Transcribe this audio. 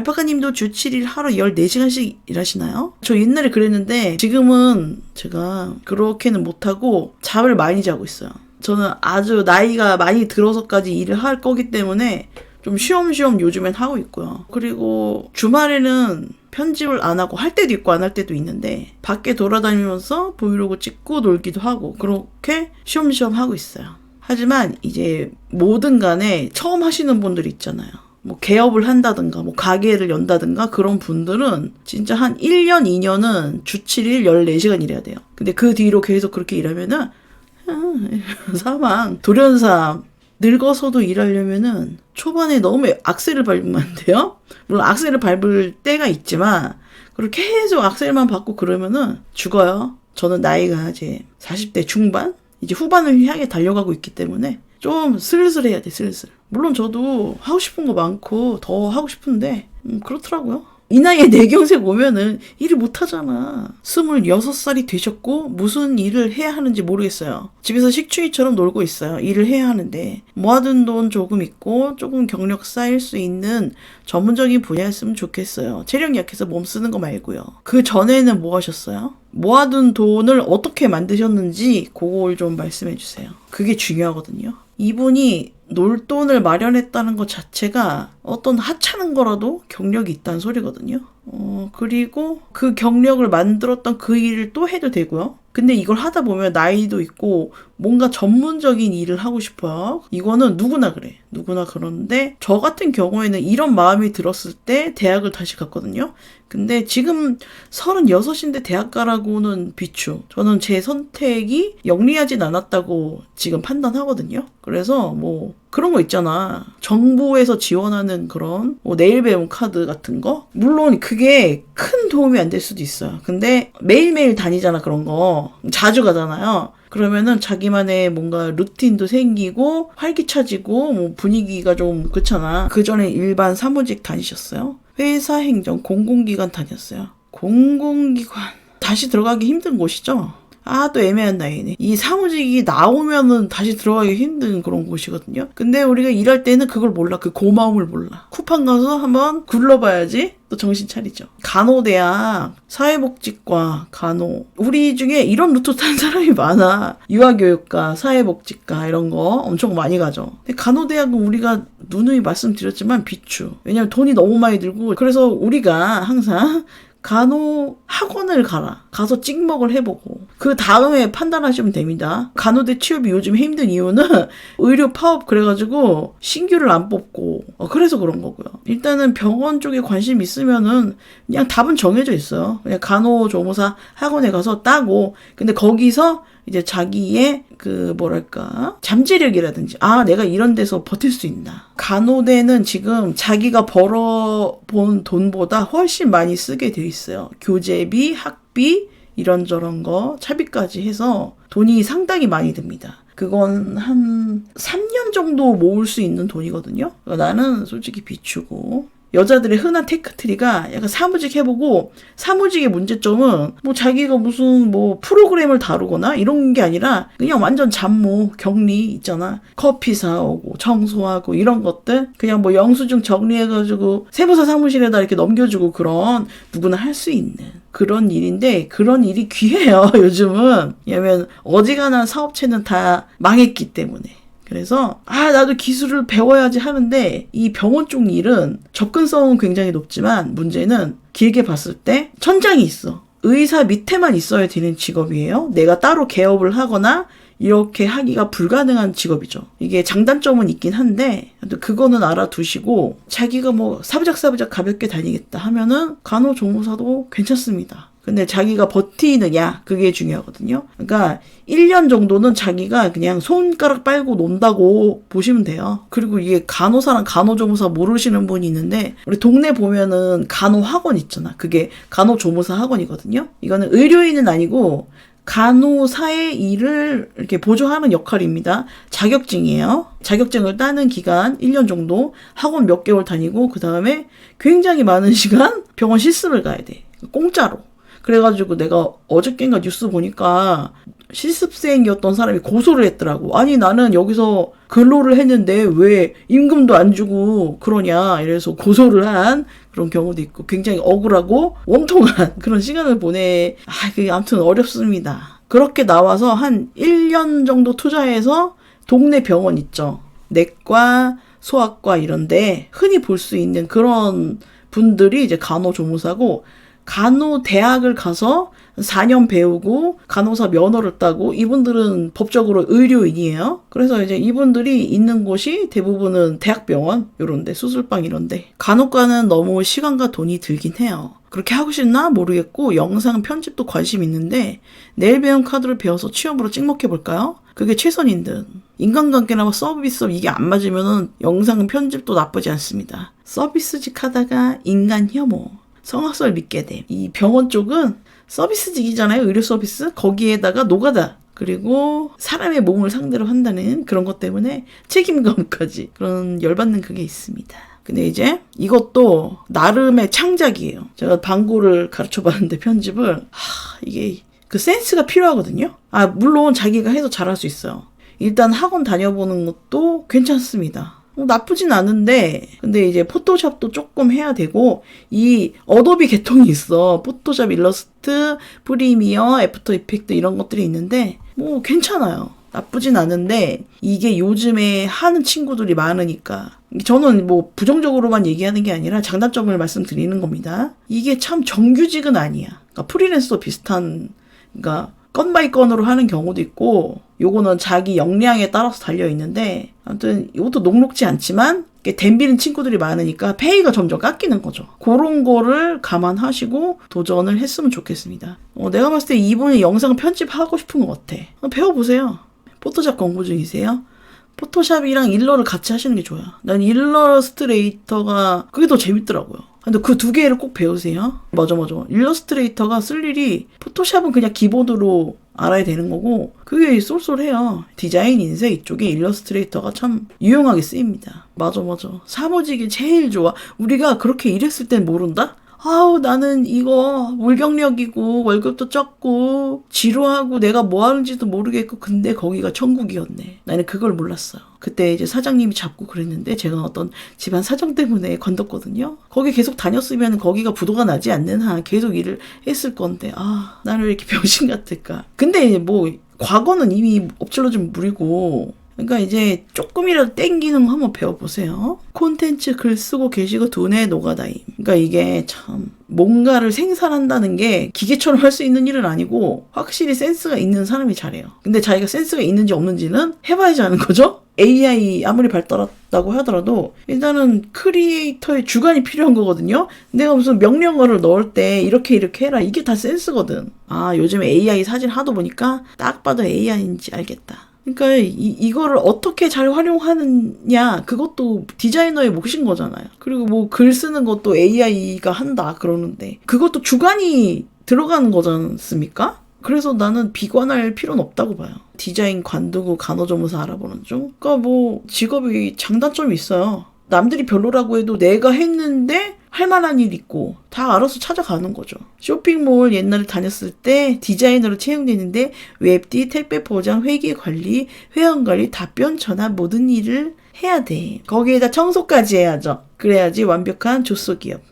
알파카님도 주 7일 하루 14시간씩 일하시나요? 저 옛날에 그랬는데 지금은 제가 그렇게는 못하고 잠을 많이 자고 있어요. 저는 아주 나이가 많이 들어서까지 일을 할 거기 때문에 좀 쉬엄쉬엄 요즘엔 하고 있고요. 그리고 주말에는 편집을 안 하고 할 때도 있고 안 할 때도 있는데 밖에 돌아다니면서 브이로그 찍고 놀기도 하고 그렇게 쉬엄쉬엄 하고 있어요. 하지만 이제 뭐든 간에 처음 하시는 분들 있잖아요. 뭐 개업을 한다든가 뭐 가게를 연다든가 그런 분들은 진짜 한 1년 2년은 주 7일 14시간 일해야 돼요. 근데 그 뒤로 계속 그렇게 일하면은 아, 사망 돌연사 늙어서도 일하려면은 초반에 너무 악셀을 밟으면 안 돼요. 물론 악셀을 밟을 때가 있지만 그렇게 계속 악셀만 밟고 그러면은 죽어요. 저는 나이가 이제 40대 중반 이제 후반을 향해 달려가고 있기 때문에 좀 슬슬 해야 돼 슬슬. 물론 저도 하고 싶은 거 많고 더 하고 싶은데 음, 그렇더라고요. 이 나이에 내경색 오면은 일을 못 하잖아. 26살이 되셨고 무슨 일을 해야 하는지 모르겠어요. 집에서 식충이처럼 놀고 있어요. 일을 해야 하는데 모아둔 돈 조금 있고 조금 경력 쌓일 수 있는 전문적인 분야였으면 좋겠어요. 체력 약해서 몸 쓰는 거 말고요. 그 전에는 뭐 하셨어요? 모아둔 돈을 어떻게 만드셨는지 그걸 좀 말씀해 주세요. 그게 중요하거든요. 이분이 놀 돈을 마련했다는 것 자체가 어떤 하찮은 거라도 경력이 있다는 소리거든요. 어, 그리고 그 경력을 만들었던 그 일을 또 해도 되고요. 근데 이걸 하다 보면 나이도 있고 뭔가 전문적인 일을 하고 싶어요. 이거는 누구나 그래. 누구나 그런데 저 같은 경우에는 이런 마음이 들었을 때 대학을 다시 갔거든요. 근데 지금 36인데 대학 가라고는 비추. 저는 제 선택이 영리하진 않았다고 지금 판단하거든요. 그래서 뭐 그런 거 있잖아. 정부에서 지원하는 그런 뭐 내일 배움 카드 같은 거. 물론 그게 큰 도움이 안 될 수도 있어요. 근데 매일매일 다니잖아 그런 거. 자주 가잖아요. 그러면은 자기만의 뭔가 루틴도 생기고 활기차지고 뭐 분위기가 좀 그렇잖아. 그 전에 일반 사무직 다니셨어요? 회사 행정 공공기관 다녔어요. 공공기관 다시 들어가기 힘든 곳이죠. 아, 또 애매한 나이네. 이 사무직이 나오면은 다시 들어가기 힘든 그런 곳이거든요. 근데 우리가 일할 때는 그걸 몰라. 그 고마움을 몰라. 쿠팡 가서 한번 굴러봐야지 또 정신 차리죠. 간호대학, 사회복지과, 간호. 우리 중에 이런 루트 탄 사람이 많아. 유아교육과, 사회복지과 이런 거 엄청 많이 가죠. 근데 간호대학은 우리가 누누이 말씀드렸지만 비추. 왜냐면 돈이 너무 많이 들고 그래서 우리가 항상 간호 학원을 가라. 가서 찍먹을 해보고. 그 다음에 판단하시면 됩니다. 간호대 취업이 요즘 힘든 이유는 의료 파업 그래가지고 신규를 안 뽑고, 어, 그래서 그런 거고요. 일단은 병원 쪽에 관심 있으면은 그냥 답은 정해져 있어요. 그냥 간호조무사 학원에 가서 따고, 근데 거기서 이제 자기의 그 뭐랄까? 잠재력이라든지 아 내가 이런 데서 버틸 수 있나? 간호대는 지금 자기가 벌어본 돈보다 훨씬 많이 쓰게 돼 있어요. 교재비 학비 이런저런 거 차비까지 해서 돈이 상당히 많이 듭니다. 그건 한 3년 정도 모을 수 있는 돈이거든요. 그러니까 나는 솔직히 비추고 여자들의 흔한 테크트리가 약간 사무직 해보고 사무직의 문제점은 뭐 자기가 무슨 뭐 프로그램을 다루거나 이런 게 아니라 그냥 완전 잡무 격리 있잖아. 커피 사오고 청소하고 이런 것들 그냥 뭐 영수증 정리해가지고 세무사 사무실에다 이렇게 넘겨주고 그런 누구나 할 수 있는 그런 일인데 그런 일이 귀해요 요즘은. 왜냐면 어지간한 사업체는 다 망했기 때문에 그래서 아 나도 기술을 배워야지 하는데 이 병원 쪽 일은 접근성은 굉장히 높지만 문제는 길게 봤을 때 천장이 있어. 의사 밑에만 있어야 되는 직업이에요. 내가 따로 개업을 하거나 이렇게 하기가 불가능한 직업이죠. 이게 장단점은 있긴 한데 그거는 알아두시고 자기가 뭐 사부작사부작 가볍게 다니겠다 하면은 간호조무사도 괜찮습니다. 근데 자기가 버티느냐 그게 중요하거든요. 그러니까 1년 정도는 자기가 그냥 손가락 빨고 논다고 보시면 돼요. 그리고 이게 간호사랑 간호조무사 모르시는 분이 있는데 우리 동네 보면은 간호학원 있잖아. 그게 간호조무사 학원이거든요. 이거는 의료인은 아니고 간호사의 일을 이렇게 보조하는 역할입니다. 자격증이에요. 자격증을 따는 기간 1년 정도 학원 몇 개월 다니고 그 다음에 굉장히 많은 시간 병원 실습을 가야 돼. 공짜로. 그래가지고 내가 어저께인가 뉴스 보니까 실습생이었던 사람이 고소를 했더라고. 아니 나는 여기서 근로를 했는데 왜 임금도 안 주고 그러냐 이래서 고소를 한 그런 경우도 있고 굉장히 억울하고 원통한 그런 시간을 보내 아 그게 아무튼 어렵습니다. 그렇게 나와서 한 1년 정도 투자해서 동네 병원 있죠. 내과, 소아과 이런데 흔히 볼 수 있는 그런 분들이 이제 간호조무사고 간호 대학을 가서 4년 배우고 간호사 면허를 따고 이분들은 법적으로 의료인이에요. 그래서 이제 이분들이 있는 곳이 대부분은 대학병원 요런데 수술방 이런데 간호과는 너무 시간과 돈이 들긴 해요. 그렇게 하고 싶나 모르겠고 영상 편집도 관심 있는데 내일 배운 카드를 배워서 취업으로 찍먹해 볼까요? 그게 최선인 듯. 인간관계나 뭐 서비스업 이게 안 맞으면은 영상 편집도 나쁘지 않습니다. 서비스직 하다가 인간 혐오. 성악설 믿게 돼. 이 병원 쪽은 서비스직이잖아요. 의료 서비스. 거기에다가 노가다. 그리고 사람의 몸을 상대로 한다는 그런 것 때문에 책임감까지 그런 열받는 그게 있습니다. 근데 이제 이것도 나름의 창작이에요. 제가 방구를 가르쳐 봤는데 편집을 하, 이게 그 센스가 필요하거든요. 아 물론 자기가 해서 잘할 수 있어요. 일단 학원 다녀보는 것도 괜찮습니다. 어, 나쁘진 않은데 근데 이제 포토샵도 조금 해야 되고 이 어도비 계통이 있어. 포토샵 일러스트 프리미어 애프터 이펙트 이런 것들이 있는데 뭐 괜찮아요. 나쁘진 않은데 이게 요즘에 하는 친구들이 많으니까. 저는 뭐 부정적으로만 얘기하는 게 아니라 장단점을 말씀드리는 겁니다. 이게 참 정규직은 아니야. 그러니까 프리랜서도 비슷한 그러니까 건 바이 건으로 하는 경우도 있고 요거는 자기 역량에 따라서 달려 있는데 아무튼 이것도 녹록지 않지만 댐비는 친구들이 많으니까 페이가 점점 깎이는 거죠. 그런 거를 감안하시고 도전을 했으면 좋겠습니다. 어, 내가 봤을 때 이분이 영상 편집하고 싶은 것 같아. 어, 배워보세요. 포토샵 공부 중이세요? 포토샵이랑 일러를 같이 하시는 게 좋아요. 난 일러 스트레이터가 그게 더 재밌더라고요. 근데 그 두 개를 꼭 배우세요. 맞아, 맞아. 일러스트레이터가 쓸 일이 포토샵은 그냥 기본으로 알아야 되는 거고 그게 쏠쏠해요. 디자인 인쇄 이쪽에 일러스트레이터가 참 유용하게 쓰입니다. 맞아, 맞아. 사무직이 제일 좋아. 우리가 그렇게 일했을 땐 모른다? 아우 나는 이거 물경력이고 월급도 적고 지루하고 내가 뭐 하는지도 모르겠고 근데 거기가 천국이었네. 나는 그걸 몰랐어요. 그때 이제 사장님이 잡고 그랬는데 제가 어떤 집안 사정 때문에 관뒀거든요. 거기 계속 다녔으면 거기가 부도가 나지 않는 한 계속 일을 했을 건데 아 나는 왜 이렇게 병신 같을까. 근데 뭐 과거는 이미 엎질러 진 물이고 그러니까 이제 조금이라도 땡기는 거 한번 배워보세요. 콘텐츠 글 쓰고 계시고 돈에 노가다임. 그러니까 이게 참 뭔가를 생산한다는 게 기계처럼 할 수 있는 일은 아니고 확실히 센스가 있는 사람이 잘해요. 근데 자기가 센스가 있는지 없는지는 해봐야지 아는 거죠? AI 아무리 발달했다고 하더라도 일단은 크리에이터의 주관이 필요한 거거든요. 내가 무슨 명령어를 넣을 때 이렇게 이렇게 해라 이게 다 센스거든. 아 요즘 AI 사진 하도 보니까 딱 봐도 AI인지 알겠다. 그러니까 이, 이거를 어떻게 잘 활용하느냐 그것도 디자이너의 몫인 거잖아요. 그리고 뭐 글 쓰는 것도 AI가 한다 그러는데 그것도 주관이 들어가는 거지 않습니까? 그래서 나는 비관할 필요는 없다고 봐요. 디자인 관두고 간호조무사 알아보는 중. 그러니까 뭐 직업이 장단점이 있어요. 남들이 별로라고 해도 내가 했는데 할 만한 일 있고 다 알아서 찾아가는 거죠. 쇼핑몰 옛날에 다녔을 때 디자이너로 채용되는데 웹디, 택배 포장, 회계 관리, 회원 관리, 답변, 전화 모든 일을 해야 돼. 거기에다 청소까지 해야죠. 그래야지 완벽한 조소 기업.